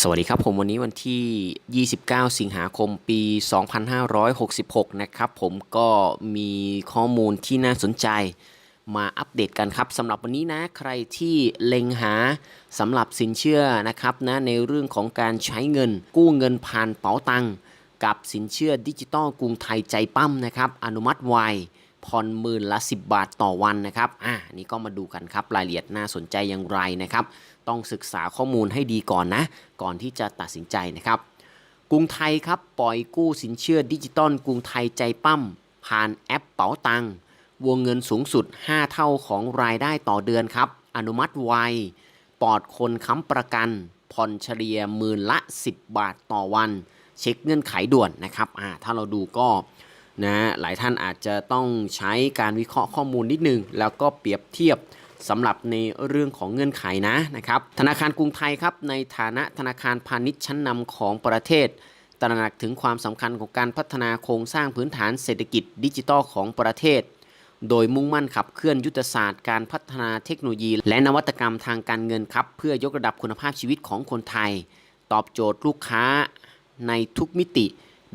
สวัสดีครับผมวันนี้วันที่ 29 สิงหาคมปี 2566 นะครับผมก็มีข้อมูลที่น่าสนใจมาอัปเดตกันครับสำหรับวันนี้นะใครที่เล็งหาสำหรับสินเชื่อนะครับนะในเรื่องของการใช้เงินกู้เงินผ่านเป๋าตังกับสินเชื่อดิจิตอลกรุงไทยใจปั้มนะครับอนุมัติไวผ่อนหมื่นละ 10 บาทต่อวันนะครับอ่านี่ก็มาดูกันครับรายละเอียดน่าสนใจอย่างไรนะครับ ต้องศึกษาข้อมูลให้ดีก่อนนะ ก่อนที่จะตัดสินใจนะครับ กรุงไทยครับปล่อยกู้สินเชื่อดิจิตอลกรุงไทยใจปั้ม ผ่านแอปเป๋าตังวงเงินสูงสุด 5 เท่าของรายได้ต่อเดือนครับ อนุมัติไวปลอดคนค้ำประกัน ผ่อนเฉลี่ยหมื่นละ 10 บาทต่อวัน เช็คเงื่อนไขด่วนนะครับอ่าถ้าเราดูก็นะหลายท่านอาจจะต้องใช้การวิเคราะห์ข้อมูลนิดนึง แล้วก็เปรียบเทียบ สำหรับในเรื่องของเงื่อนไขนะนะครับ ธนาคารกรุงไทยครับในฐานะธนาคารพาณิชย์ชั้นนำของประเทศ ตระหนักถึงความสำคัญของการพัฒนาโครงสร้างพื้นฐานเศรษฐกิจดิจิทัลของประเทศ โดยมุ่งมั่นขับเคลื่อนยุทธศาสตร์การพัฒนาเทคโนโลยี และนวัตกรรมทางการเงินครับ เพื่อยกระดับคุณภาพชีวิตของคนไทย ตอบโจทย์ลูกค้าในทุกมิติ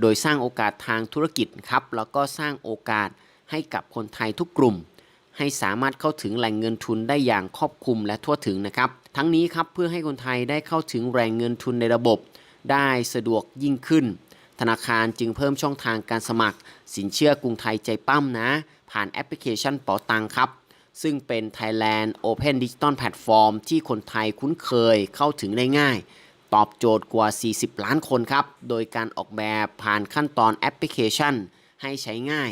โดยสร้างโอกาสทางธุรกิจครับแล้วก็สร้างโอกาสให้กับคนไทยทุกกลุ่ม ให้สามารถเข้าถึงแหล่งเงินทุนได้อย่างครอบคลุมและทั่วถึงนะครับ ทั้งนี้ครับเพื่อให้คนไทยได้เข้าถึงแหล่งเงินทุนในระบบ ได้สะดวกยิ่งขึ้น ธนาคารจึงเพิ่มช่องทางการสมัคร สินเชื่อกรุงไทยใจปั้มนะ ผ่านแอปพลิเคชันเป๋าตังครับซึ่งเป็น Thailand Open Digital Platform ที่คนไทยคุ้นเคยเข้าถึงได้ง่าย ตอบโจทย์กว่า 40 ล้านคนครับ โดยการออกแบบผ่านขั้นตอนแอปพลิเคชัน ให้ใช้ง่าย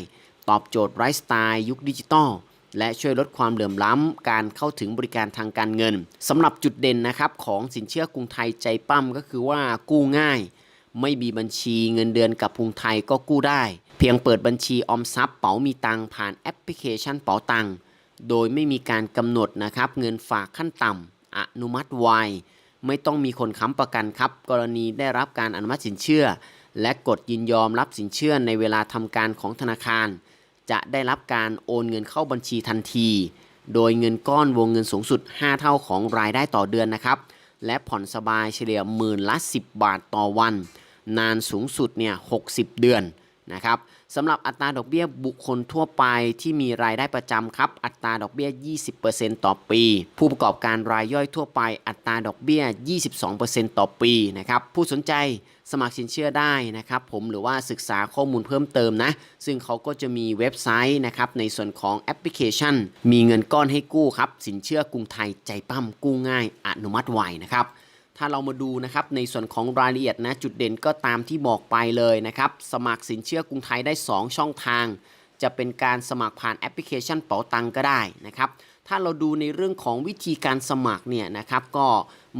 ตอบโจทย์ไลฟ์สไตล์ยุคดิจิตอล และช่วยลดความเหลื่อมล้ำการเข้าถึงบริการทางการเงินสำหรับจุดเด่นนะครับของสินเชื่อกรุงไทยใจปั้มก็คือว่ากู้ง่าย ไม่มีบัญชีเงินเดือนกับกรุงไทยก็กู้ได้ เพียงเปิดบัญชีออมทรัพย์เป๋ามีตังผ่านแอปพลิเคชันเป๋าตังโดยไม่มีการกำหนดนะครับเงินฝากขั้นต่ำอนุมัติไวไม่ต้องมีคนค้ำประกันครับ กรณีได้รับการอนุมัติสินเชื่อ และกดยินยอมรับสินเชื่อในเวลาทำการของธนาคาร จะได้รับการโอนเงินเข้าบัญชีทันที โดยเงินก้อนวงเงินสูงสุด 5 เท่าของรายได้ต่อเดือนนะครับ และผ่อนสบายเฉลี่ยหมื่นละ 10 บาทต่อวัน นานสูงสุดเนี่ย 60 เดือนนะครับสำหรับอัตราดอกเบี้ยบุคคลทั่วไปที่มีรายได้ประจำครับ อัตราดอกเบี้ย 20%ต่อปี ผู้ประกอบการรายย่อยทั่วไป อัตราดอกเบี้ย 22%ต่อปีนะครับ ผู้สนใจ สมัครสินเชื่อได้นะครับผมหรือว่าศึกษาข้อมูลเพิ่มเติมนะ ซึ่งเขาก็จะมีเว็บไซต์นะครับในส่วนของแอปพลิเคชัน มีเงินก้อนให้กู้ครับสินเชื่อกรุงไทยใจปั้มกู้ง่ายอนุมัติไวนะครับถ้าเรามาดูนะครับในส่วนของรายละเอียดนะจุดเด่นก็ตามที่บอกไปเลยนะครับสมัครสินเชื่อกรุงไทยได้ 2 ช่องทาง จะเป็นการสมัครผ่านแอปพลิเคชันเป๋าตังก็ได้นะครับ ถ้าเราดูในเรื่องของวิธีการสมัครเนี่ยนะครับก็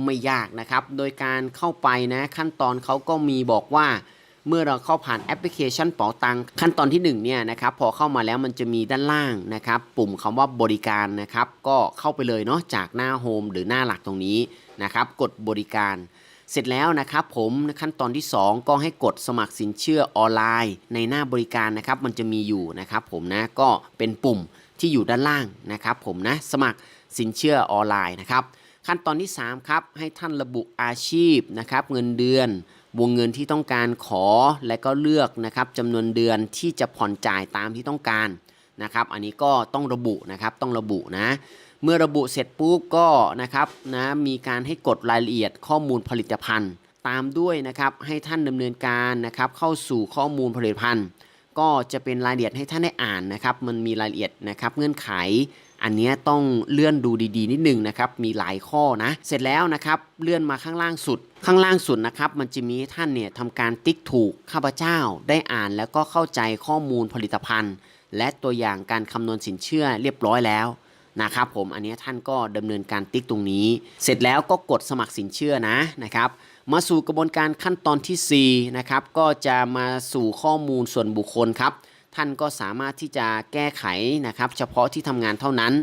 ไม่ยากนะครับ โดยการเข้าไปนะขั้นตอนเขาก็มีบอกว่าเมื่อเราเข้าผ่านแอปพลิเคชันเป๋าตังขั้นตอนที่1เนี่ยนะครับพอเข้ามาแล้วมันจะมีด้านล่างนะครับ ปุ่มคำว่าบริการนะครับ ก็เข้าไปเลยเนาะจากหน้าโฮมหรือหน้าหลักตรงนี้นะครับ กดบริการ เสร็จแล้วนะครับผมขั้นตอนที่ 2 ก็ให้กดสมัครสินเชื่อออนไลน์ ในหน้าบริการนะครับมันจะมีอยู่นะครับผมนะก็เป็นปุ่มที่อยู่ด้านล่างนะครับผมนะสมัครสินเชื่อออนไลน์นะครับขั้นตอนที่ 3 ครับ ให้ท่านระบุอาชีพนะครับเงินเดือน วงเงินที่ต้องการขอและก็เลือกนะครับจำนวนเดือนที่จะผ่อนจ่ายตามที่ต้องการนะครับ อันนี้ก็ต้องระบุนะครับต้องระบุนะ เมื่อระบุเสร็จปุ๊บก็นะครับนะมีการให้กดรายละเอียดข้อมูลผลิตภัณฑ์ ตามด้วยนะครับให้ท่านดำเนินการนะครับเข้าสู่ข้อมูลผลิตภัณฑ์ ก็จะเป็นรายละเอียดให้ท่านได้อ่านนะครับมันมีรายละเอียดนะครับเงื่อนไข อันนี้ต้องเลื่อนดูดีๆ นิดนึงนะครับมีหลายข้อนะเสร็จแล้วนะครับเลื่อนมาข้างล่างสุด ข้างล่างสุดนะครับมันจะมีท่านเนี่ยทำการติ๊กถูกข้าพเจ้าได้อ่านแล้วก็เข้าใจข้อมูลผลิตภัณฑ์ และตัวอย่างการคำนวณสินเชื่อเรียบร้อยแล้ว นะครับผมอันนี้ท่านก็ดำเนินการติ๊กตรงนี้ เสร็จแล้วก็กดสมัครสินเชื่อนะนะครับมาสู่กระบวนการขั้นตอนที่4นะครับก็จะมาสู่ข้อมูลส่วนบุคคลครับท่านก็สามารถที่จะแก้ไขนะครับ เฉพาะที่ทำงานเท่านั้น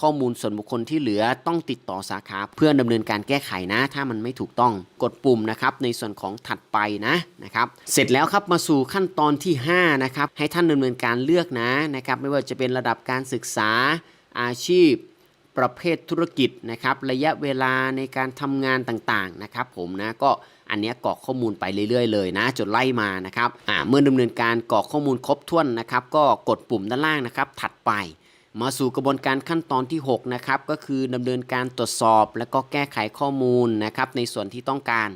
ข้อมูลส่วนบุคคลที่เหลือต้องติดต่อสาขาเพื่อดำเนินการแก้ไขนะ ถ้ามันไม่ถูกต้องกดปุ่มนะครับในส่วนของถัดไปนะนะครับเสร็จแล้วครับมาสู่ขั้นตอนที่5นะครับให้ท่านดำเนินการเลือกนะนะครับไม่ว่าจะเป็นระดับการศึกษา อาชีพประเภทธุรกิจนะครับระยะเวลาในการทำงานต่างๆนะครับผมนะก็อันนี้กรอกข้อมูลไปเรื่อยๆเลยนะจนไล่มานะครับอ่าเมื่อดำเนินการกรอกข้อมูลครบถ้วนนะครับก็กดปุ่มด้านล่างนะครับถัดไป มาสู่กระบวนการขั้นตอนที่6นะครับก็คือดำเนินการตรวจสอบและก็แก้ไขข้อมูลนะครับในส่วนที่ต้องการ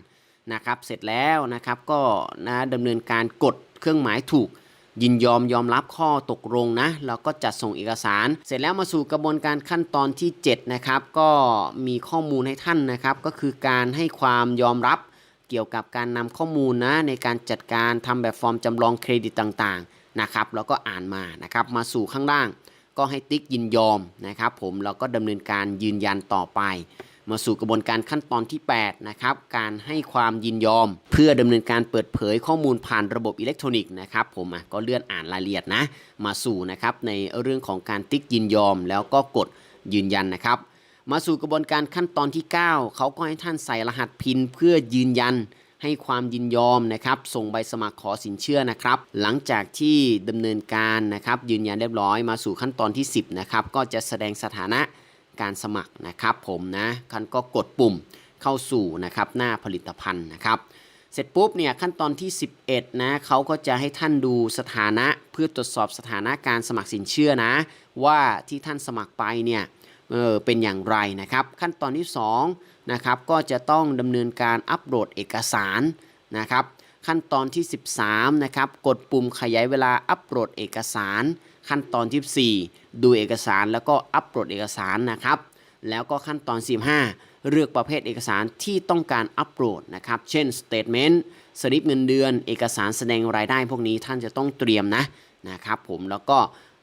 นะครับเสร็จแล้วนะครับก็นะดำเนินการกดเครื่องหมายถูก ยินยอมยอมรับข้อตกลงนะแล้วก็จัดส่งเอกสาร เสร็จแล้วมาสู่กระบวนการขั้นตอนที่7นะครับก็มีข้อมูลให้ท่านนะครับ ก็คือการให้ความยอมรับเกี่ยวกับการนำข้อมูลนะในการจัดการทำแบบฟอร์มจำลองเครดิตต่างๆนะครับแล้วก็อ่านมานะครับมาสู่ข้างล่าง ก็ให้ติ๊กยินยอมนะครับ ผมแล้วก็ดำเนินการยืนยันต่อไป มาสู่กระบวนการขั้นตอนที่ 8 นะครับ การให้ความยินยอม เพื่อดำเนินการเปิดเผยข้อมูลผ่านระบบอิเล็กทรอนิกส์นะครับ ผมอะก็เลื่อนอ่านรายละเอียดนะ มาสู่นะครับในเรื่องของการติ๊กยินยอม แล้วก็กดยืนยันนะครับ มาสู่กระบวนการขั้นตอนที่ 9 เขาก็ให้ท่านใส่รหัสพินเพื่อยืนยันให้ความยินยอมนะครับ ส่งใบสมัครขอสินเชื่อนะครับ หลังจากที่ดำเนินการนะครับ ยืนยันเรียบร้อยมาสู่ขั้นตอนที่ 10 นะครับ ก็จะแสดงสถานะ การสมัครนะครับผมนะคันก็กดปุ่มเข้าสู่นะครับหน้าผลิตภัณฑ์นะครับ เสร็จปุ๊บเนี่ยขั้นตอนที่ 11นะเขาก็จะให้ท่านดูสถานะเพื่อตรวจสอบสถานะการสมัครสินเชื่อนะ ว่าที่ท่านสมัครไปเนี่ยเออเป็นอย่างไรนะครับ ขั้นตอนที่2นะครับก็จะต้องดำเนินการอัปโหลดเอกสารนะครับ ขั้นตอนที่ 13นะครับกดปุ่มขยายเวลาอัปโหลดเอกสาร ขั้นตอนที่4ดูเอกสารแล้วก็อัปโหลดเอกสารนะครับ แล้วก็ขั้นตอน 15 เลือกประเภทเอกสารที่ต้องการอัปโหลดนะครับ เช่น statement สลิปเงินเดือน เอกสารแสดงรายได้พวกนี้ท่านจะต้องเตรียมนะนะครับ ผมแล้วก็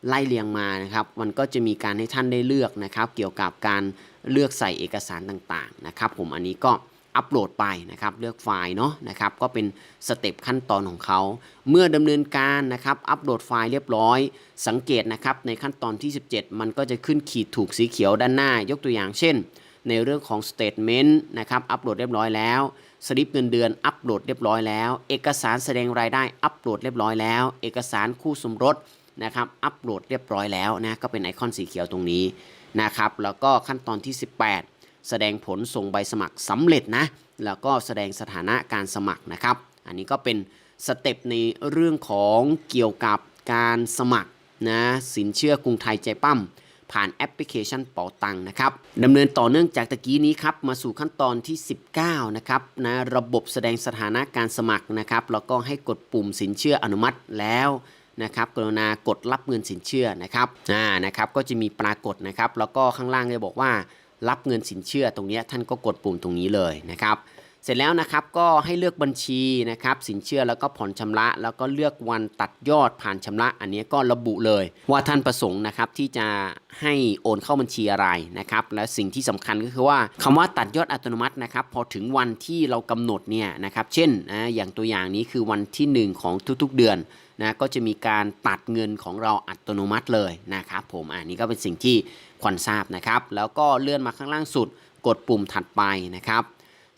ไล่เรียงมานะครับ มันก็จะมีการให้ท่านได้เลือกนะครับ เกี่ยวกับการเลือกใส่เอกสารต่างๆนะครับ ผมอันนี้ก็ อัปโหลดไปนะครับเลือกไฟล์เนาะนะครับก็เป็นสเต็ปขั้นตอนของเขา เมื่อดำเนินการนะครับอัปโหลดไฟล์เรียบร้อย สังเกตนะครับในขั้นตอนที่ 17 มันก็จะขึ้นขีดถูกสีเขียวด้านหน้ายกตัวอย่างเช่น ในเรื่องของ statement นะครับอัปโหลดเรียบร้อยแล้วสลิปเงินเดือนอัปโหลดเรียบร้อยแล้ว เอกสารแสดงรายได้อัปโหลดเรียบร้อยแล้ว เอกสารคู่สมรสนะครับอัปโหลดเรียบร้อยแล้วนะก็เป็นไอคอนสีเขียวตรงนี้นะครับแล้วก็ขั้นตอนที่ 18 แสดงผลส่งใบสมัครสำเร็จนะ แล้วก็แสดงสถานะการสมัครนะครับ อันนี้ก็เป็นสเต็ปในเรื่องของเกี่ยวกับการสมัครนะสินเชื่อกรุงไทยใจปั้มผ่านแอปพลิเคชันเป๋าตังนะครับดำเนินต่อเนื่องจากตะกี้นี้ครับ มาสู่ขั้นตอนที่ 19 นะครับนะระบบแสดงสถานะการสมัครนะครับ แล้วก็ให้กดปุ่มสินเชื่ออนุมัติแล้วนะครับกรุณากดรับเงินสินเชื่อนะครับอ่านะครับ ก็จะมีปรากฏนะครับ แล้วก็ข้างล่างจะบอกว่า รับเงินสินเชื่อตรงนี้ท่านก็กดปุ่มตรงนี้เลยนะครับ เสร็จแล้วนะครับก็ให้เลือกบัญชีนะครับสินเชื่อแล้วก็ผ่อนชำระ แล้วก็เลือกวันตัดยอดผ่านชำระ อันนี้ก็ระบุเลย ว่าท่านประสงค์นะครับที่จะให้โอนเข้าบัญชีอะไรนะครับและสิ่งที่สำคัญก็คือว่าคำว่าตัดยอดอัตโนมัตินะครับพอถึงวันที่เรากำหนดเนี่ยนะครับเช่นนะอย่างตัวอย่างนี้คือวันที่ 1 ของทุกๆเดือนนะก็จะมีการตัดเงินของเราอัตโนมัติเลยนะครับผมอันนี้ก็เป็นสิ่งที่ควรทราบนะครับแล้วก็เลื่อนมาข้างล่างสุด กดปุ่มถัดไปนะครับ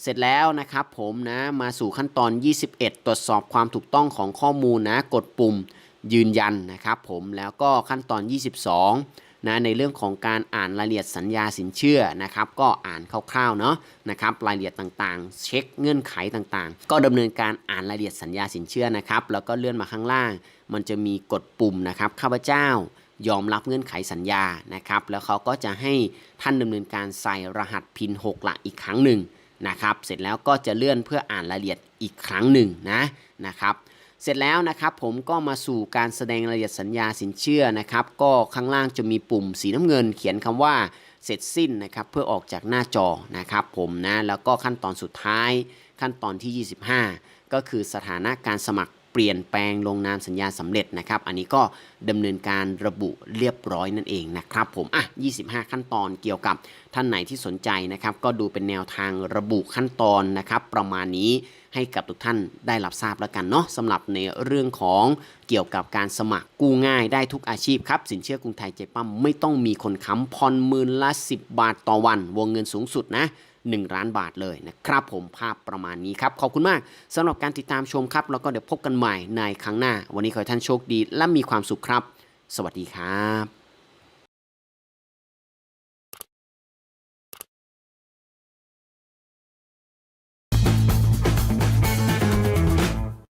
เสร็จแล้วนะครับผมนะมาสู่ขั้นตอน 21 ตรวจสอบความถูกต้องของข้อมูลนะกดปุ่มยืนยันนะครับผมแล้วก็ขั้นตอน 22นะในเรื่องของการอ่านรายละเอียดสัญญาสินเชื่อนะครับก็อ่านคร่าวๆเนาะนะครับรายละเอียดต่างๆ เช็คเงื่อนไขต่างๆ ก็ดำเนินการอ่านรายละเอียดสัญญาสินเชื่อนะครับแล้วก็เลื่อนมาข้างล่าง มันจะมีกดปุ่มนะครับข้าพเจ้ายอมรับเงื่อนไขสัญญานะครับแล้วเขาก็จะให้ท่านดำเนินการใส่รหัสพิน 6 หลักอีกครั้งหนึ่ง นะครับ เสร็จแล้วก็จะเลื่อนเพื่ออ่านรายละเอียดอีกครั้งหนึ่งนะนะครับ เสร็จแล้วนะครับผมก็มาสู่การแสดงรายละเอียดสัญญาสินเชื่อนะครับ ก็ข้างล่างจะมีปุ่มสีน้ำเงิน เขียนคำว่าเสร็จสิ้นนะครับเพื่อออกจากหน้าจอนะครับผมนะแล้วก็ขั้นตอนสุดท้ายขั้นตอนที่ 25 ก็คือสถานะการสมัคร เปลี่ยนแปลงลงนามสัญญาสำเร็จนะครับ อันนี้ก็ดำเนินการระบุเรียบร้อยนั่นเองนะครับผมอะ25 ขั้นตอนเกี่ยวกับท่านไหนที่สนใจนะครับ ก็ดูเป็นแนวทางระบุขั้นตอนนะครับ ประมาณนี้ให้กับทุกท่านได้รับทราบแล้วกันเนาะสำหรับในเรื่องของเกี่ยวกับการสมัครกู้ง่ายได้ทุกอาชีพครับ สินเชื่อกรุงไทยใจปั้มไม่ต้องมีคนค้ำผ่อนหมื่นละ 10 บาทต่อวัน วงเงินสูงสุดนะ 1ล้านบาทเลยนะครับผมภาพประมาณนี้ครับ ขอบคุณมากสำหรับการติดตามชมครับ แล้วก็เดี๋ยวพบกันใหม่ในครั้งหน้า วันนี้ขอให้ท่านโชคดีและมีความสุขครับ สวัสดีครับ